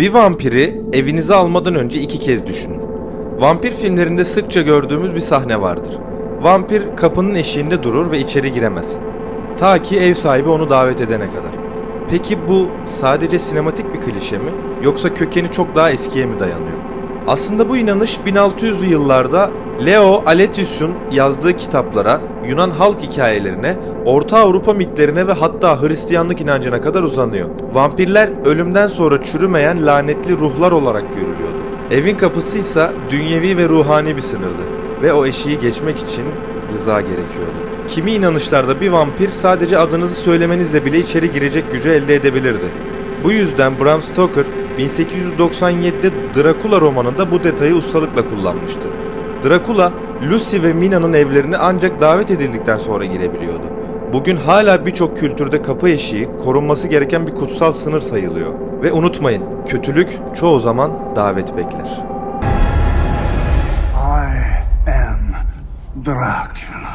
Bir vampiri evinize almadan önce iki kez düşünün. Vampir filmlerinde sıkça gördüğümüz bir sahne vardır. Vampir kapının eşiğinde durur ve içeri giremez. Ta ki ev sahibi onu davet edene kadar. Peki bu sadece sinematik bir klişe mi yoksa kökeni çok daha eskiye mi dayanıyor? Aslında bu inanış 1600'lü yıllarda Leo Aletius'un yazdığı kitaplara, Yunan halk hikayelerine, Orta Avrupa mitlerine ve hatta Hristiyanlık inancına kadar uzanıyor. Vampirler ölümden sonra çürümeyen lanetli ruhlar olarak görülüyordu. Evin kapısı ise dünyevi ve ruhani bir sınırdı ve o eşiği geçmek için rıza gerekiyordu. Kimi inanışlarda bir vampir sadece adınızı söylemenizle bile içeri girecek gücü elde edebilirdi. Bu yüzden Bram Stoker 1897'de Dracula romanında bu detayı ustalıkla kullanmıştı. Dracula, Lucy ve Mina'nın evlerine ancak davet edildikten sonra girebiliyordu. Bugün hala birçok kültürde kapı eşiği korunması gereken bir kutsal sınır sayılıyor. Ve unutmayın, kötülük çoğu zaman davet bekler. I am Dracula.